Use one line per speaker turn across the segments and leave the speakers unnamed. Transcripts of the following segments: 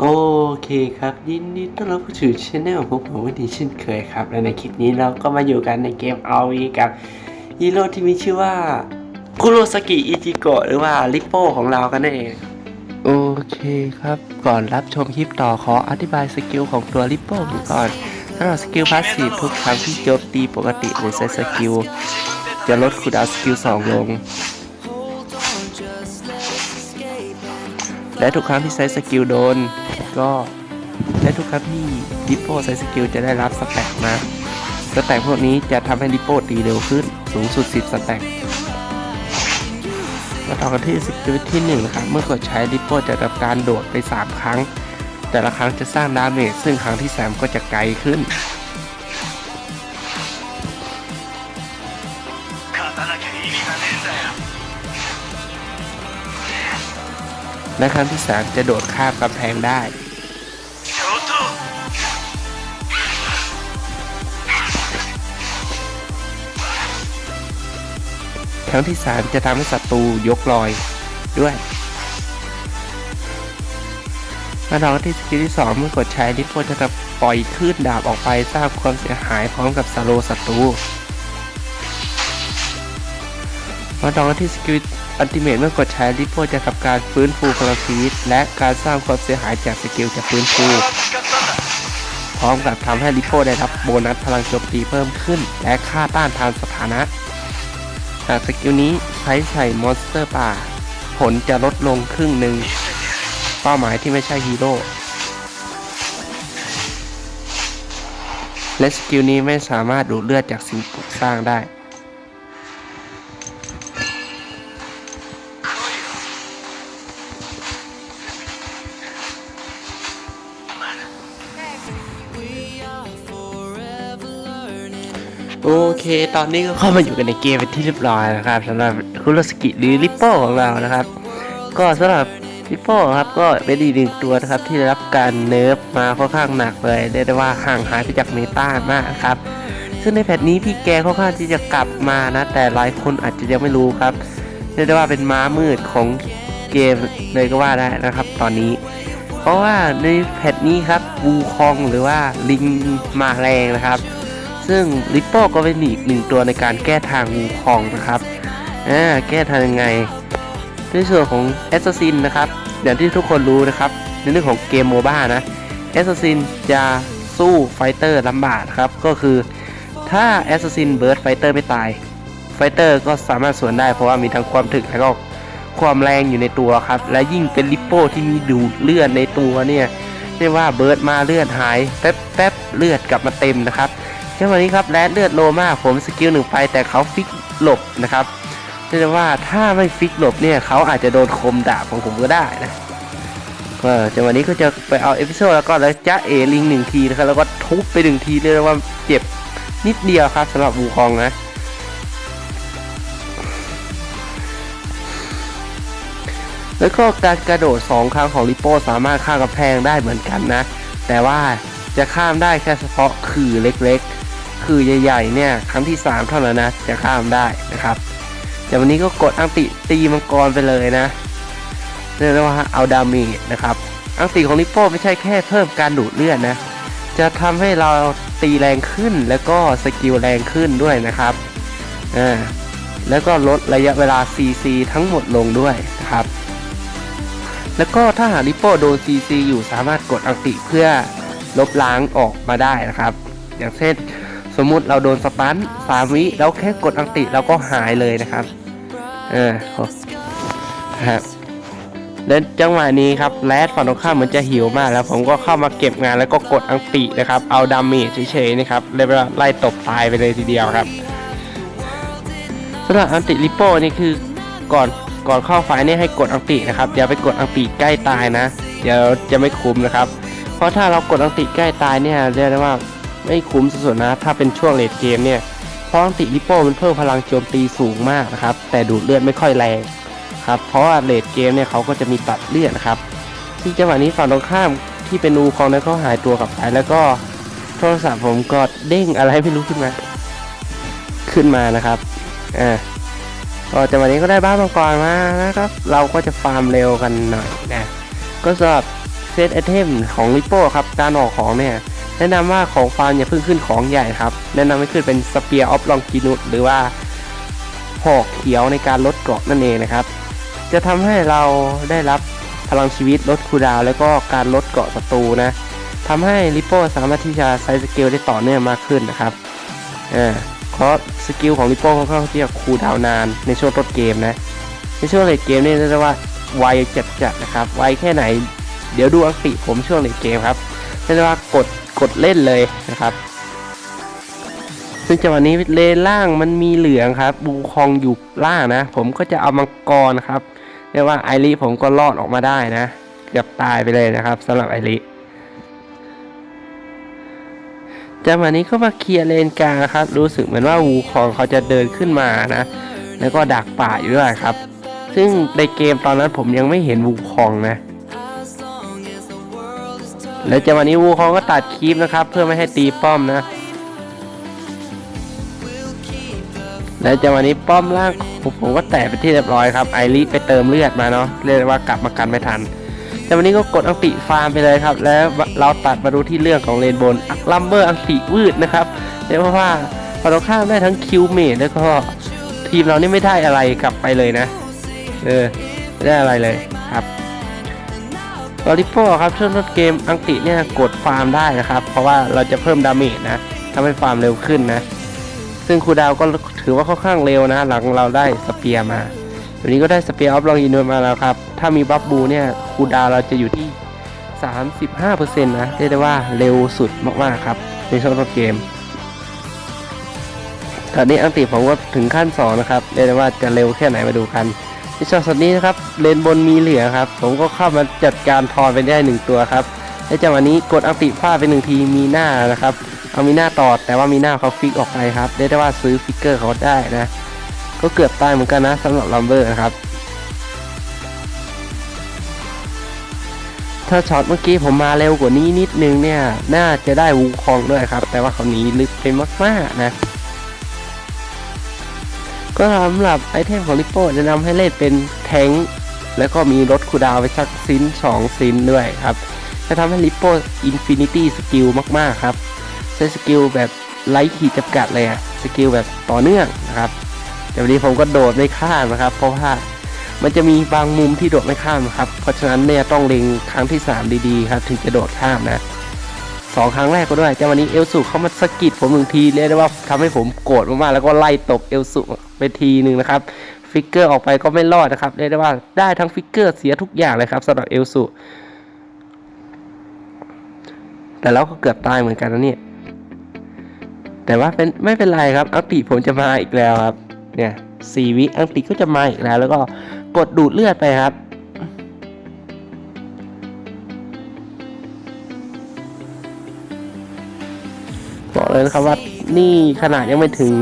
โอเคครับ ยินดีต้อนรับเข้าสู่ช anel ของผมวันนี้เช่นเคยครับ และในคลิปนี้เราก็มาอยู่กันในเกม RV กับฮีโร่ที่มีชื่อว่าคุโรสกิอิจิโกะหรือว่าลิปโป้ของเรากันนั่นเองโอเคครับ ก่อนรับชมคลิปต่อขออธิบายสกิลของตัวลิปโป้ก่อนสำหรับสกิลพาสซีฟทุกครั้งที่โจมตีปกติหรือใช้สกิลจะลดคูลดาวน์สกิล 2 ลง และทุกครั้งที่ใช้สกิลโดน ก็และทุกครั้งที่ลิปโป้ใช้สกิลจะได้รับสแต็กมาสแต็กพวกนี้จะทำให้ลิปโป้ตีเร็วขึ้นสูงสุด 10 สแต็กมาต่อกันที่สกิลที่1นะครับ เมื่อกดใช้ลิปโป้จะทำการโดดไป 3 ครั้ง แต่ละครั้งจะสร้างดาเมจซึ่งครั้งที่ 3 ก็จะไกลขึ้น และครั้งที่ 3 จะโดดข้ามกำแพงได้ ครั้งที่ 3 จะทำให้ศัตรูยกลอยด้วยมาต่อกันที่สกิลที่ 2 เมื่อกดใช้ลิปโป้จะปล่อยคลื่นดาบออกไปสร้างความเสียหายพร้อมกับสโลศัตรูมาต่อกันที่สกิล อัลติเมตเมื่อกดใช้ลิโปจะทำการฟื้นฟูพลังชีวิต และการสร้างความเสียหายจากสกิลจะฟื้นฟู พร้อมกับทำให้ลิโปได้รับโบนัสพลังโจมตีเพิ่มขึ้น และค่าต้านทานสถานะ หากสกิลนี้ใช้ใส่มอนสเตอร์ป่า ผลจะลดลงครึ่งหนึ่ง เป้าหมายที่ไม่ใช่ฮีโร่ และสกิลนี้ไม่สามารถดูดเลือดจากสิ่งปลูกสร้างได้ โอเคตอนนี้ก็เข้ามาอยู่กันในเกมเป็นที่เรียบร้อยนะครับสำหรับคุโรสกิหรือลิปโป้ของเรานะครับ ก็สำหรับลิปโป้ครับก็เป็นอีกหนึ่งตัวนะครับที่ได้รับการเนิร์ฟมาค่อนข้างหนักเลยเรียกได้ว่าห่างหายไปจากเมตามากครับซึ่งในแพทนี้พี่แกค่อนข้างที่จะกลับมานะ แต่หลายคนอาจจะยังไม่รู้ครับเรียกได้ว่าเป็นม้ามืดของเกมเลยก็ว่าได้นะครับ ตอนนี้ เพราะว่าในแพทนี้ครับวูคองหรือว่าลิงมาแรงนะครับ ซึ่งลิปโป้ก็เป็นอีกหนึ่งตัวในการแก้ทางวูคองนะครับอ่าแก้ทางยังไง ในส่วนของแอสซัสซินนะครับอย่างที่ทุกคนรู้นะครับ ในเรื่องของเกมโมบ้านะแอสซัสซินจะสู้ไฟเตอร์ลำบากครับ ก็คือถ้าแอสซัสซินเบิร์ดไฟเตอร์ไม่ตาย ไฟเตอร์ก็สามารถสวนได้เพราะว่ามีทั้งความถึกและก็ความแรงอยู่ในตัวครับ และยิ่งเป็นลิปโป้ที่มีดูดเลือดในตัวเนี่ยเรียกว่าเบิร์ดมาเลือดหาย แป๊บแป๊บเลือดกลับมาเต็มนะครับ เช่นวันนี้ครับแรดเลือดโลมากผมสกิลหนึ่งไปแต่เขาฟิกหลบนะครับเรียกได้ว่าถ้าไม่ฟิกหลบเนี่ยเขาอาจจะโดนคมดาบของผมก็ได้นะก็จังหวะนี้ก็จะไปเอาเอพิโซดแล้วก็แล้วจ้าเอลิงหนึ่งทีนะครับแล้วก็ทุบไปหนึ่งทีเรียกว่าเจ็บนิดเดียวครับสำหรับบูคองนะแล้วก็การกระโดด 2 ครั้งของลิโป้สามารถข้ามกำแพงได้เหมือนกันนะ แต่ว่าจะข้ามได้แค่เฉพาะคือเล็ก คือใหญ่ๆเนี่ยครั้งที่ 3 เท่านั้นนะจะข้ามได้นะครับแต่วันนี้ก็กดอังติตีมังกรไปเลยนะเรียกว่าเอาดามจนะครับอังติของลิโป้ไม่ใช่แค่เพิ่มการดูดเลือดนะจะทำให้เราตีแรงขึ้นแล้วก็สกิลแรงขึ้นด้วยนะครับอ่าแล้วก็ลดระยะเวลา CC ทั้งหมดลงด้วยนะครับ แล้วก็ถ้าหากลิโป้โดน CC อยู่สามารถกดอังติเพื่อลบล้างออกมาได้นะครับ อย่างเช่น สมมุติเราโดนสตันสามวิแล้วแค่กดอังติเราก็หายเลยนะครับเออโหนะครับแล้วจังหวะนี้ครับแรดฝั่งตรงข้ามมือนจะหิวมากแล้ว ผมก็เข้ามาเก็บงานแล้วก็กดอังตินะครับ เอาดาเมจเฉยๆนะครับเลยว่าไล่ตบตายไปเลยทีเดียวครับสำหรับอังติลิปโป้นี่คือก่อนก่อนเข้าไฟนี่ให้กดอังตินะครับอย่าไปกดอังติใกล้ตายนะ เดี๋ยวจะไม่คุ้มนะครับ เพราะถ้าเรากดอังติใกล้ตายเนี่ยเรียกได้ว่า ไม่คุ้มสุดๆนะ ถ้าเป็นช่วงเลดเกมเนี่ยเพราะติลิโป้มันเพิ่มพลังโจมตีสูงมากนะครับ แต่ดูดเลือดไม่ค่อยแรงครับ เพราะว่าเลดเกมเนี่ยเขาก็จะมีตัดเลือดนะครับ ที่จังหวะนี้ฝั่งตรงข้ามที่เป็นอูคองนั้นเขาหายตัวกลับไปแล้วก็โทรศัพท์ผมก็เด้งอะไรไม่รู้ขึ้นมา ขึ้นมานะครับอ่าก็จังหวะนี้ก็ได้บ้านมังกรมานะครับ เราก็จะฟาร์มเร็วกันหน่อยนะ ก็สำหรับเซตไอเทมของริปโป้ครับ การออกของเนี่ย แนะนำว่าของฟาร์มอย่าเพิ่งขึ้นของใหญ่ครับ แนะนำให้ขึ้นเป็นสเปียร์ออฟลองกินุสหรือว่าหอกเขียวในการลดเกราะนั่นเองนะครับ จะทำให้เราได้รับพลังชีวิตลดคูดาว แล้วก็การลดเกราะศัตรูนะทำให้ริปโป้สามารถที่จะใช้สกิลได้ต่อเนื่องมากขึ้นนะครับอ่าเพราะสกิลของริปโป้ค่อนข้างที่จะคูดาวนานในช่วงต้นเกมนะ ในช่วงเลดเกมนี่เรียกว่าไวจัดๆนะครับ ไวแค่ไหน เดี๋ยวดูอังติผมช่วงเลดเกมครับเรียกว่ากด กดเล่นเลยนะครับ ซึ่งจังหวะนี้เลนล่างมันมีเหลืองครับ บูคองอยู่ล่างนะ ผมก็จะเอามังกรครับเรียกว่าไอริผมก็รอดออกมาได้นะเกือบตายไปเลยนะครับสำหรับไอริจังหวะนี้ก็มาเคลียร์เลนกลางครับ รู้สึกเหมือนว่าวูคองเขาจะเดินขึ้นมานะ แล้วก็ดักป่าอยู่ด้วยครับ ซึ่งในเกมตอนนั้นผมยังไม่เห็นวูคองนะ แล้วจังหวะนี้วูคองก็ตัดคลิปนะครับ เพื่อไม่ให้ตีป้อมนะ แล้วจังหวะนี้ป้อมล่างผมก็แตะไปที่เรียบร้อยครับไอริไปเติมเลือดมาเนาะเรียกว่ากลับมากันไม่ทันจังหวะนี้ก็กดอังติฟาร์มไปเลยครับ แล้วเราตัดมาดูที่เรื่องของเลนบนลัมเบอร์อังติวืดนะครับเรียกว่าฝั่งตรงข้ามได้ทั้งคิวเมดแล้วก็ทีมเรานี่ไม่ได้อะไรกลับไปเลยนะ เออ ไม่ได้อะไรเลย ลอริโป้ครับช่วงต้นเกมอังติเนี่ยกดฟาร์มได้นะครับ เพราะว่าเราจะเพิ่มดาเมจนะทำให้ฟาร์มเร็วขึ้นนะ ซึ่งครูดาวก็ถือว่าค่อนข้างเร็วนะ หลังเราได้สเปียร์มาวันนี้ก็ได้สเปียร์ออฟลองอินโดมาแล้วครับ ถ้ามีบัฟบูเนี่ยครูดาวเราจะอยู่ที่ 35%นะเรียกได้ว่าเร็วสุดมากๆครับในช่วงต้นเกมตอนนี้อังติผมก็ถึงขั้น2นะครับเรียกได้ว่าจะเร็วแค่ไหนมาดูกัน ในช็อตสดนี้นะครับเลนบนมีเหลือครับ ผมก็เข้ามาจัดการทอนไปได้หนึ่งตัวครับในจังหวะนี้กดอังติฟาดไปหนึ่งทีมีหน้านะครับ เอามีหน้าต่อแต่ว่ามีหน้าเขาฟิกออกไปครับเรียกได้ว่าซื้อฟิกเกอร์เขาได้นะก็เกือบตายเหมือนกันนะสำหรับลัมเบอร์นะครับถ้าช็อตเมื่อกี้ผมมาเร็วกว่านี้นิดนึงเนี่ย น่าจะได้วูคองด้วยครับ แต่ว่าเขาหนีลึกไปมากๆนะ ก็สำหรับไอเทมของลิโป้จะนำให้เล่นเป็นแทงค์แล้วก็มีรถคูดาวไปสักซิน2ซินด้วยครับจะทำให้ลิโป้อินฟินิตี้สกิลมากๆครับ ใช้สกิลแบบไร้ขีดจำกัดเลยอะสกิลแบบต่อเนื่องนะครับ แต่วันนี้ผมก็โดดไม่ข้ามนะครับ เพราะว่ามันจะมีบางมุมที่โดดไม่ข้ามครับ เพราะฉะนั้นเนี่ยต้องเล็งครั้งที่ 3 ดีๆครับ ถึงจะโดดข้ามนะ สองครั้งแรกก็ด้วยแต่วันนี้เอลสุเขามาสะกิดผมหนึ่งทีเรียกได้ว่าทำให้ผมโกรธมากๆแล้วก็ไล่ตบเอลสุไปทีหนึ่งนะครับฟิกเกอร์ออกไปก็ไม่รอดนะครับเรียกได้ว่าได้ทั้งฟิกเกอร์เสียทุกอย่างเลยครับสำหรับเอลสุแต่เราก็เกือบตายเหมือนกันนะเนี่ยแต่ว่าเป็นไม่เป็นไรครับอังติผมจะมาอีกแล้วครับเนี่ยสี่วิอังติก็จะมาอีกแล้ว แล้วก็กดดูดเลือดไปครับ บอกเลยนะครับว่านี่ขนาดยังไม่ถึง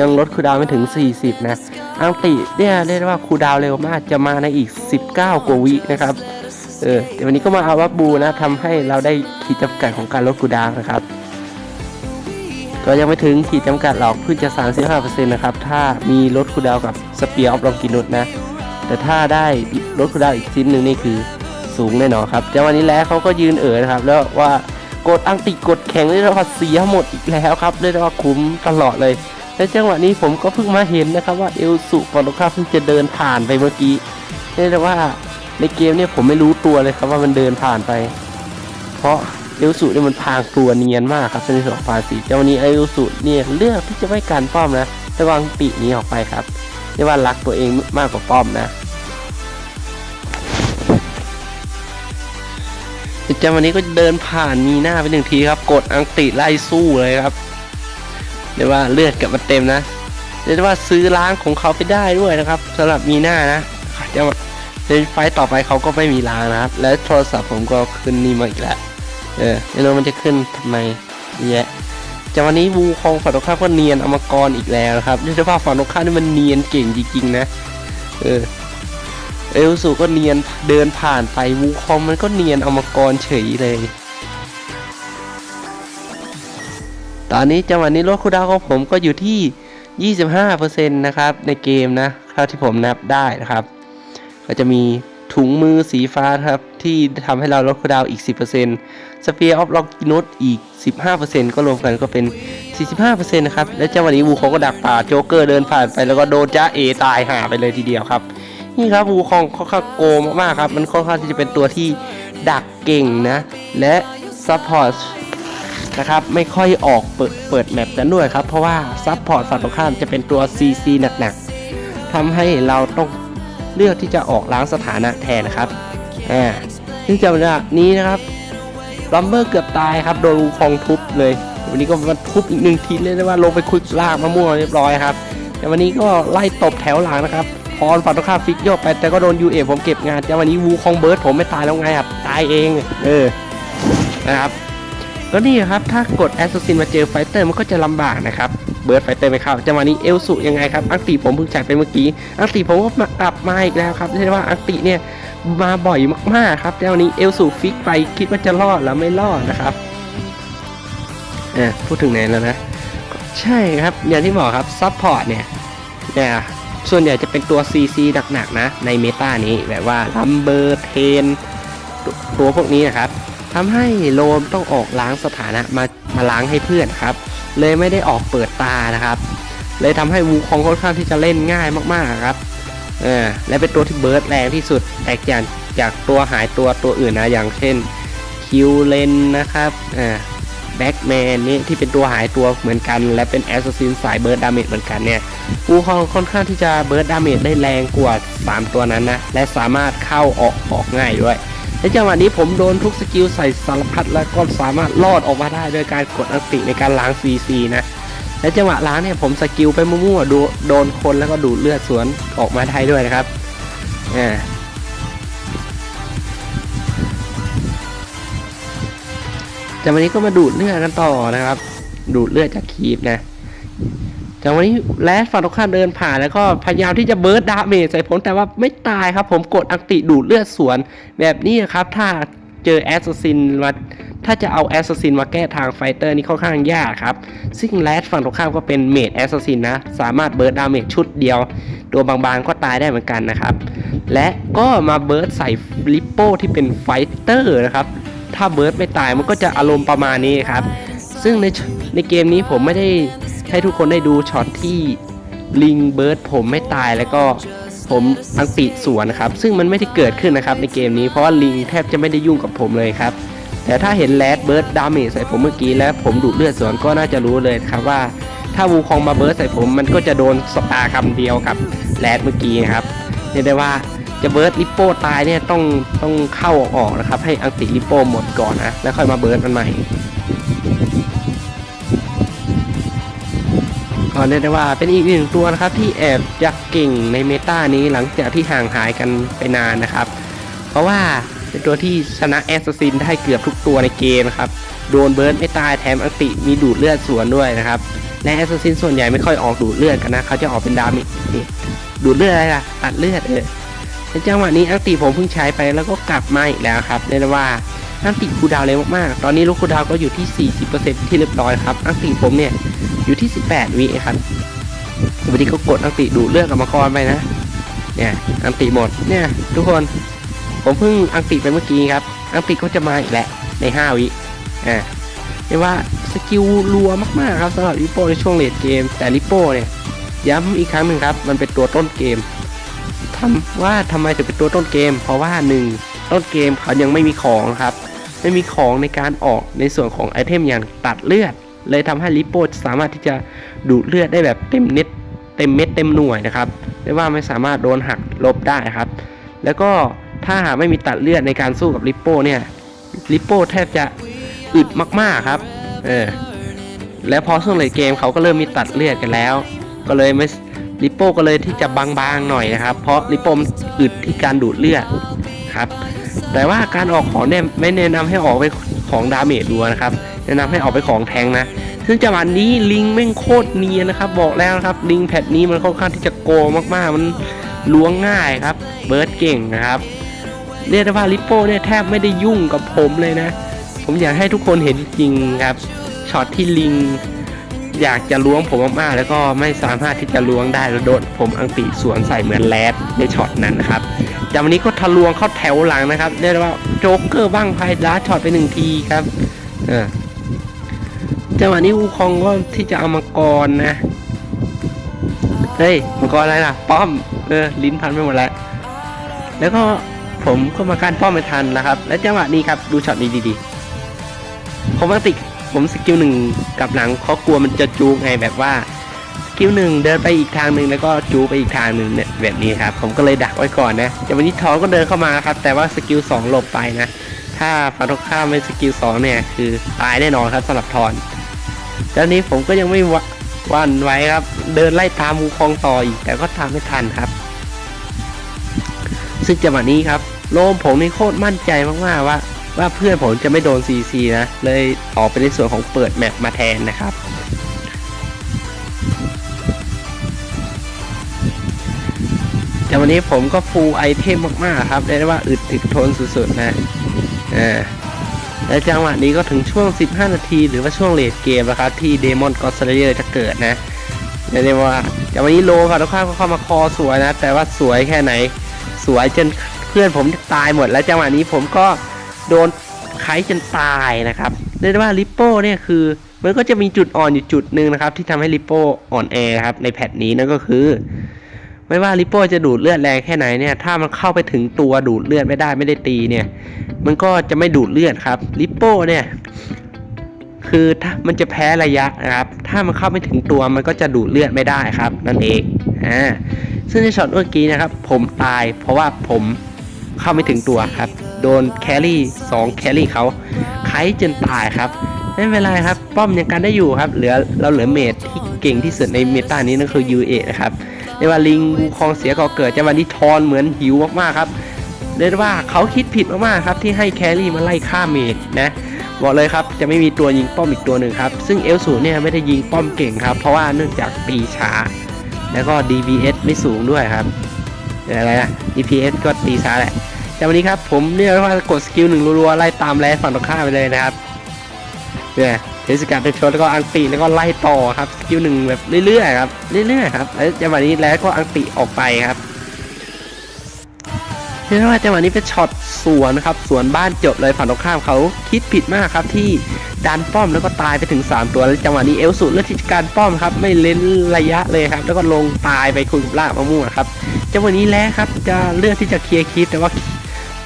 ยังลดคูดาวไม่ถึง 40 นะอังติเนี่ยเรียกว่าคูดาวเร็วมากจะมาในอีก 19 กว่าวินะครับเออเดี๋ยววันนี้ก็มาเอาวับบูนะทำให้เราได้ขีดจำกัดของการลดคูดาวนะครับ ก็ยังไม่ถึงขีดจำกัดหรอกเพิ่งจะ 35%นะครับถ้ามีลดคูดาวกับสเปียร์ออฟลองกินุสนะ แต่ถ้าได้ลดคูดาวอีกชิ้นหนึ่งนี่คือสูงแน่นอนครับจังหวะนี้แล้วเขาก็ยืนเอ๋อนะครับแล้วว่า กดอังติกดแข็งได้ว่าเสียหมดอีกแล้วครับได้ว่าคุ้มตลอดเลยและจังหวะนี้ผมก็เพิ่งมาเห็นนะครับว่าเอลสุฝั่งตรงข้าเพิ่งจะเดินผ่านไปเมื่อกี้เรียกได้ว่าในเกมเนี่ยผมไม่รู้ตัวเลยครับว่ามันเดินผ่านไป เพราะเอลสุเนี่ยมันพางตัวเนียนมากครับในส่วนของภาษีเจ้าวันนี้เอลสุเนี่ยเลือกที่จะไม่การป้อมนะแต่วางปีนี้ออกไปครับเรียกว่ารักตัวเองมากกว่าป้อมนะ จังวันนี้ก็เดินผ่านมีหน้าไปหนึ่งทีครับ กดอังติไล่สู้เลยครับเรียกว่าเลือดกลับมาเต็มนะเรียกว่าซื้อล้างของเขาไปได้ด้วยนะครับสำหรับมีหน้านะจะในไฟต่อไปเขาก็ไม่มีล้างนะครับ และโทรศัพท์ผมก็ขึ้นนี่มาอีกแล้วเออไม่รู้มันจะขึ้นทำไมเยอะแยะจากวันนี้วูคองฝั่งตรงข้ามก็เนียนอมกรอีกแล้วครับเรียกได้ว่าฝั่งตรงข้ามนี่มันเนียนเก่งจริงๆนะ เออ เอลสูก็เนียนเดินผ่านไปวูคองมันก็เนียนอมกรเฉยเลย ตอนนี้จังหวะนี้รถคูดาวของผมก็อยู่ที่ 25%นะครับในเกมนะเท่าที่ผมนับได้นะครับ ก็จะมีถุงมือสีฟ้าครับ ที่ทำให้เราลดคูดาวอีก 10%สเปียร์ออฟล็อกนุตอีก 15%ก็รวมกันก็เป็น 45%นะครับ และจังหวะนี้วูคองก็ดักป่าโจ๊กเกอร์เดินผ่านไปแล้วก็โดนจ้าเอตายหาไปเลยทีเดียวครับ นี่ครับวูคองค่อนข้างโกงมากๆครับ มันค่อนข้างที่จะเป็นตัวที่ดักเก่งนะ และซัพพอร์ตนะครับไม่ค่อยออกเปิดเปิดแมปกันด้วยครับ เพราะว่าซัพพอร์ตฝั่งตรงข้ามจะเป็นตัว CC หนักๆทำให้เราต้องเลือกที่จะออกล้างสถานะแทนนะครับอ่าซึ่งจังหวะนี้นะครับลัมเบอร์เกือบตายครับ โดนวูคองทุบเลย วันนี้ก็มาทุบอีกหนึ่งทีเลยนะว่าลงไปคุยลากมะม่วงเรียบร้อยครับ แต่วันนี้ก็ไล่ตบแถวหลังนะครับ พรฝั่งตรงข้ามฟิกโยกไปแต่ก็โดนยูเอผมเก็บงานแต่วันนี้วูคองเบิร์ดผมไม่ตายแล้วไงครับตายเองเออนะครับก็นี่ครับถ้ากดแอสซ s ซินมาเจอไฟเตอร์มันก็จะลำบากนะครับเบิร์ดไฟเตอร์ไม่เข้าจังหวะนี้เอลสุยังไงครับอังติผมเพิ่งจ่ายไปเมื่อกี้อังติผมก็มากลับมาอีกแล้วครับเรียกได้ว่าอังติเนี่ยมาบ่อยมากๆครับแต่วันนี้เอลสุฟิกไปคิดว่าจะรอดแล้วไม่รอดนะครับเออพูดถึงไหนแล้วนะใช่ครับอย่างที่บอกครับซัพพอร์ตเนี่ยเนี่ย ส่วนใหญ่จะเป็นตัว CC หนักๆนะ ในเมตานี้แบบว่าลัมเบอร์เทนตัวพวกนี้นะครับทำให้โลมต้องออกล้างสถานะมามาล้างให้เพื่อนครับ เลยไม่ได้ออกเปิดตานะครับ เลยทำให้วูคองค่อนข้างที่จะเล่นง่ายมากๆครับเออและเป็นตัวที่เบิร์ดแรงที่สุดแตกต่างจากตัวหายตัวตัวอื่นนะอย่างเช่นคิวเลนนะครับอ่า แบ็กแมนนี่ที่เป็นตัวหายตัวเหมือนกัน และเป็นแอสซัสซินสายเบิร์ดดาเมจเหมือนกันเนี่ยวูคองค่อนข้างที่จะเบิร์ดดาเมจได้แรงกว่า 3 ตัวนั้นนะ และสามารถเข้าออกออกง่ายด้วยในจังหวะนี้ผมโดนทุกสกิลใส่สารพัดแล้วก็สามารถรอดออกมาได้โดยการกดอันติในการล้าง CC นะและจังหวะล้างเนี่ยผมสกิลไปมั่วๆโดนคนแล้วก็ดูดเลือดสวนออกมาได้ด้วยนะครับอ่า จากวันนี้ก็มาดูดเลือดกันต่อนะครับ ดูดเลือดจากคีบนะจากวันนี้แลสฝั่งตรงข้ามเดินผ่านแล้วก็พยายามที่จะเบิร์ดดาเมจใส่ผมแต่ว่าไม่ตายครับ ผมกดอังติดูดเลือดสวนแบบนี้นะครับ ถ้าเจอแอสซัสซินมาถ้าจะเอาแอสซัสซินมาแก้ทางไฟเตอร์นี่ค่อนข้างยากครับ ซึ่งแลสฝั่งตรงข้ามก็เป็นเมดแอสซัสซินนะ สามารถเบิร์ดดาเมจชุดเดียว ตัวบางๆก็ตายได้เหมือนกันนะครับ และก็มาเบิร์ดใส่ลิปโป้ที่เป็นไฟเตอร์นะครับ ถ้าเบิร์ดไม่ตายมันก็จะอารมณ์ประมาณนี้ครับ ซึ่งในในเกมนี้ผมไม่ได้ให้ทุกคนได้ดูช็อตที่ลิงเบิร์ดผมไม่ตายแล้วก็ผมอังติสวนนะครับ ซึ่งมันไม่ได้เกิดขึ้นนะครับในเกมนี้เพราะว่าลิงแทบจะไม่ได้ยุ่งกับผมเลยครับ แต่ถ้าเห็นแรดเบิร์ดดาเมจใส่ผมเมื่อกี้แล้วผมดูดเลือดสวนก็น่าจะรู้เลยครับว่า ถ้าวูคองมาเบิร์ดใส่ผมมันก็จะโดนสตาร์คำเดียวกับแรดเมื่อกี้นะครับเรียกได้ว่า จะเบิร์ดลิปโป้ตายเนี่ยต้องต้องเข้าออกนะครับ ให้อังติลิปโป้หมดก่อนนะ แล้วค่อยมาเบิร์ดมันใหม่ก็เรียกได้ว่าเป็นอีกหนึ่งตัวนะครับที่แอบยักเก่งในเมตานี้หลังจากที่ห่างหายกันไปนานนะครับ เพราะว่าเป็นตัวที่ชนะแอสซัสซินได้เกือบทุกตัวในเกมนะครับ โดนเบิร์ดไม่ตายแถมอังติมีดูดเลือดสวนด้วยนะครับและแอสซัสซินส่วนใหญ่ไม่ค่อยออกดูดเลือดกันนะเขาจะออกเป็นดามจนี่ดูดเลือดอะไรล่ะตัดเลือดเออ ในจังหวะนี้อังติผมเพิ่งใช้ไปแล้วก็กลับมาอีกแล้วครับเรียกว่าอังติคูดาวเร็วมากๆ ตอนนี้ลูกคูดาวก็อยู่ที่ 40%ที่เรียบร้อยครับอังติผมเนี่ยอยู่ที่ 18 วิครับวันนี้เขากดอังติดูเลือดกับมังกรไปนะ เนี่ยอังติหมดเนี่ยทุกคนผมเพิ่งอังติไปเมื่อกี้ครับ อังติก็จะมาอีกแหละใน 5 วิอ่าเรียกว่าสกิลรัวมากๆครับสำหรับลิโป้ในช่วงเลดเกม แต่ลิโป้เนี่ยย้ำอีกครั้งหนึ่งครับ มันเป็นตัวต้นเกม ทำว่าทำไมถึงเป็นตัวต้นเกม เพราะว่าหนึ่งต้นเกมเขายังไม่มีของครับ ไม่มีของในการออกในส่วนของไอเทมอย่างตัดเลือด เลยทำให้ลิโป้สามารถที่จะดูดเลือดได้แบบเต็มเน็ตเต็มเม็ดเต็มหน่วยนะครับไม่ว่าไม่สามารถโดนหักลบได้ครับ แล้วก็ถ้าหากไม่มีตัดเลือดในการสู้กับลิปโป้เนี่ยลิปโป้แทบจะอึดมากๆครับ เออ แล้วพอช่วงเลยเกมเขาก็เริ่มมีตัดเลือดกันแล้ว ก็เลยไม่ ลิปโป้ก็เลยที่จะบางๆหน่อยนะครับ เพราะลิปโป้มันอึดที่การดูดเลือดครับแต่ว่าการออกของเนี่ยไม่แนะนำให้ออกไปของดาเมจดัวนะครับ แนะนำให้ออกไปของแทงนะ ซึ่งจังหวะนี้ลิงแม่งโคตรเนียนนะครับ บอกแล้วนะครับลิงแพทนี้มันค่อนข้างที่จะโกมากๆ มันล้วงง่ายครับ เบิร์ดเก่งนะครับ เรียกได้ว่าลิปโป้เนี่ยแทบไม่ได้ยุ่งกับผมเลยนะ ผมอยากให้ทุกคนเห็นจริงครับช็อตที่ลิง อยากจะล้วงผมมากๆแล้วก็ไม่สามารถที่จะล้วงได้แล้วโดนผมอังติสวนใส่เหมือนแรดในช็อตนั้นนะครับจากวันนี้ก็ทะลวงเข้าแถวหลังนะครับเรียกว่าโจ๊กเกอร์บ้างไพลัดช็อตไปหนึ่งทีครับเออจังหวะนี้อูคองก็ที่จะเอามังกรนะเฮ้ยมังกรอะไรล่ะ ป้อมเออลิ้นพันไปหมดแล้วแล้วก็ผมก็มาการป้อมไม่ทันนะครับ และจังหวะนี้ครับดูช็อตนี้ดีๆผมปกติ ผมสกิลหนึ่งกับหลังเขากลัวมันจะจูงไงแบบว่าสกิลหนึ่งเดินไปอีกทางหนึ่งแล้วก็จูไปอีกทางหนึ่งเนี่ยแบบนี้ครับ ผมก็เลยดักไว้ก่อนนะแต่วันนี้ทองก็เดินเข้ามาครับ แต่ว่าสกิลสองหลบไปนะ ถ้าฝั่งตรงข้ามไม่สกิลสองเนี่ยคือตายแน่นอนครับสำหรับทอนตอนนี้ผมก็ยังไม่ว,วันไว้ครับ เดินไล่ตามมูคองต่ออีกแต่ก็ทำไม่ทันครับ ซึ่งจังหวะนี้ครับโลมผมนี่โคตรมั่นใจมากๆว่า ว่าเพื่อนผมจะไม่โดน CC นะ เลยออกไปในส่วนของเปิดแมปมาแทนนะครับ แต่วันนี้ผมก็ฟูลไอเทมมากๆครับเรียกได้ว่าอึดถึกทนสุดๆนะอ่าและจังหวะนี้ก็ถึงช่วง 15 นาที หรือว่าช่วงเลดเกมแล้วครับ ที่เดมอนกอสเลเยอร์จะเกิดนะเรียกได้ว่าแต่วันนี้โลค่ะทุกข้างก็เข้ามาคอสวยนะ แต่ว่าสวยแค่ไหน สวยจนเพื่อนผมตายหมด แล้วจังหวะนี้ผมก็ โดนไขจนตายนะครับเรียกได้ว่าลิปโป้เนี่ยคือมันก็จะมีจุดอ่อนอยู่จุดหนึ่งนะครับ ที่ทำให้ลิปโป้อ่อนแอครับในแพทนี้นั่นก็คือ ไม่ว่าลิปโป้จะดูดเลือดแรงแค่ไหนเนี่ยถ้ามันเข้าไปถึงตัวดูดเลือดไม่ได้ไม่ได้ตีเนี่ย มันก็จะไม่ดูดเลือดครับลิปโป้เนี่ยคือถ้ามันจะแพ้ระยะนะครับ ถ้ามันเข้าไม่ถึงตัวมันก็จะดูดเลือดไม่ได้ครับ นั่นเองอ่าซึ่งในช็อตเมื่อกี้นะครับ ผมตายเพราะว่าผมเข้าไม่ถึงตัวครับ โดนแครี่สองแครี่เขาไคจนตายครับ ไม่เป็นไรครับ ป้อมยังกันได้อยู่ครับ เหลือเราเหลือเมดที่เก่งที่สุดในเมตานี้นั่นคือ UA นะครับเรียกว่าลิงบูคองเสียก่อเกิดจังหวะนี้ทอนเหมือนหิวมากๆครับเรียกว่าเขาคิดผิดมากๆครับที่ให้แครี่มาไล่ฆ่าเมดนะบอกเลยครับจะไม่มีตัวยิงป้อมอีกตัวหนึ่งครับ ซึ่งเอลสูเนี่ยไม่ได้ยิงป้อมเก่งครับ เพราะว่าเนื่องจากตีช้า แล้วก็ DPS ไม่สูงด้วยครับอะไรนะ DPS ก็ตีช้าแหละ แต่วันนี้ครับผมเรียกว่ากดสกิลหนึ่งรัวๆไล่ตามแลนฝั่งตรงข้ามไปเลยนะครับเนี่ยเทศกาลเป็นชนแล้วก็อังตีแล้วก็ไล่ต่อครับสกิลหนึ่งแบบเรื่อยๆครับเรื่อยๆครับแล้วจังหวะนี้แล้วก็อังตีออกไปครับเรียกว่าจังหวะนี้เป็นช็อตสวนครับสวนบ้านจบเลยฝั่งตรงข้ามเขาคิดผิดมากครับที่ดันป้อมแล้วก็ตายไปถึง 3 ตัวแล้วจังหวะนี้เอลสูเลือกที่จการป้อมครับไม่เล่นระยะเลยครับ แล้วก็ลงตายไปคุยกับล่ากมะม่วงครับจังหวะนี้แล้วครับจะเลือกที่จะเคลียร์คีปแต่ว่า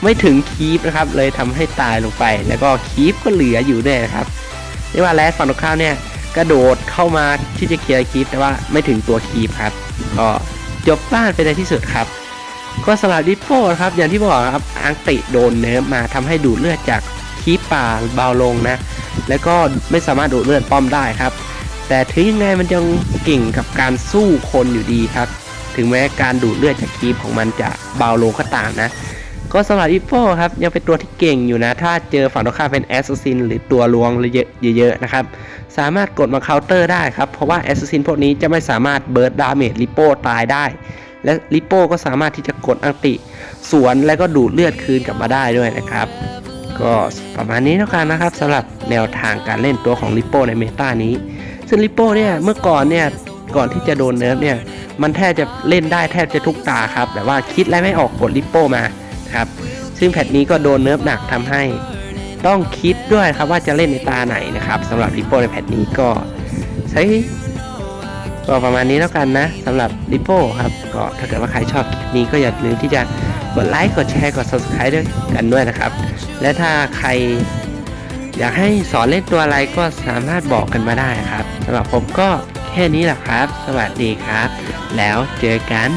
ไม่ถึงคีปนะครับ เลยทำให้ตายลงไป แล้วก็คีปก็เหลืออยู่ด้วยนะครับเรียกว่าแรดฝั่งตรงข้ามเนี่ยกระโดดเข้ามาที่จะเคลียร์คีปแต่ว่าไม่ถึงตัวคีปครับก็จบบ้านไปในที่สุดครับ ก็สำหรับดิปโป้ครับอย่างที่บอกครับอังติโดนเนิร์ฟมาทำให้ดูดเลือดจากคีปป่าเบาลงนะ แล้วก็ไม่สามารถดูดเลือดป้อมได้ครับ แต่ถึงยังไงมันยังเก่งกับการสู้คนอยู่ดีครับ ถึงแม้การดูดเลือดจากคีปของมันจะเบาลงก็ตามนะ ก็สำหรับอีโป้ครับ ยังเป็นตัวที่เก่งอยู่นะ ถ้าเจอฝั่งตรงข้ามเป็นแอสซัสซินหรือตัวลวงเยอะๆนะครับ สามารถกดมาเคาน์เตอร์ได้ครับ เพราะว่าแอสซัสซินพวกนี้จะไม่สามารถเบิร์ดดาเมจลิโป้ตายได้ และลิโป้ก็สามารถที่จะกดอังติสวนแล้วก็ดูดเลือดคืนกลับมาได้ด้วยนะครับ ก็ประมาณนี้แล้วกันนะครับสำหรับแนวทางการเล่นตัวของลิโป้ในเมตานี้ ซึ่งลิโป้เนี่ยเมื่อก่อนเนี่ยก่อนที่จะโดนเนิร์ฟเนี่ยมันแทบจะเล่นได้แทบจะทุกตาครับแต่ว่าคิดอะไรไม่ออกกดลิโป้มา ครับ ซึ่งแพทนี้ก็โดนเนิร์ฟหนักทำให้ต้องคิดด้วยครับว่าจะเล่นในตาไหนนะครับสำหรับลิปโปในแพทนี้ก็ใช้ก็ประมาณนี้แล้วกันนะสำหรับลิปโปครับก็ถ้าเกิดว่าใครชอบคลิปนี้ก็อย่าลืมที่จะกดไลค์กดแชร์กด subscribe ด้วยกันด้วยนะครับ และถ้าใครอยากให้สอนเล่นตัวอะไรก็สามารถบอกกันมาได้ครับสำหรับผมก็แค่นี้แหละครับ สวัสดีครับ แล้วเจอกัน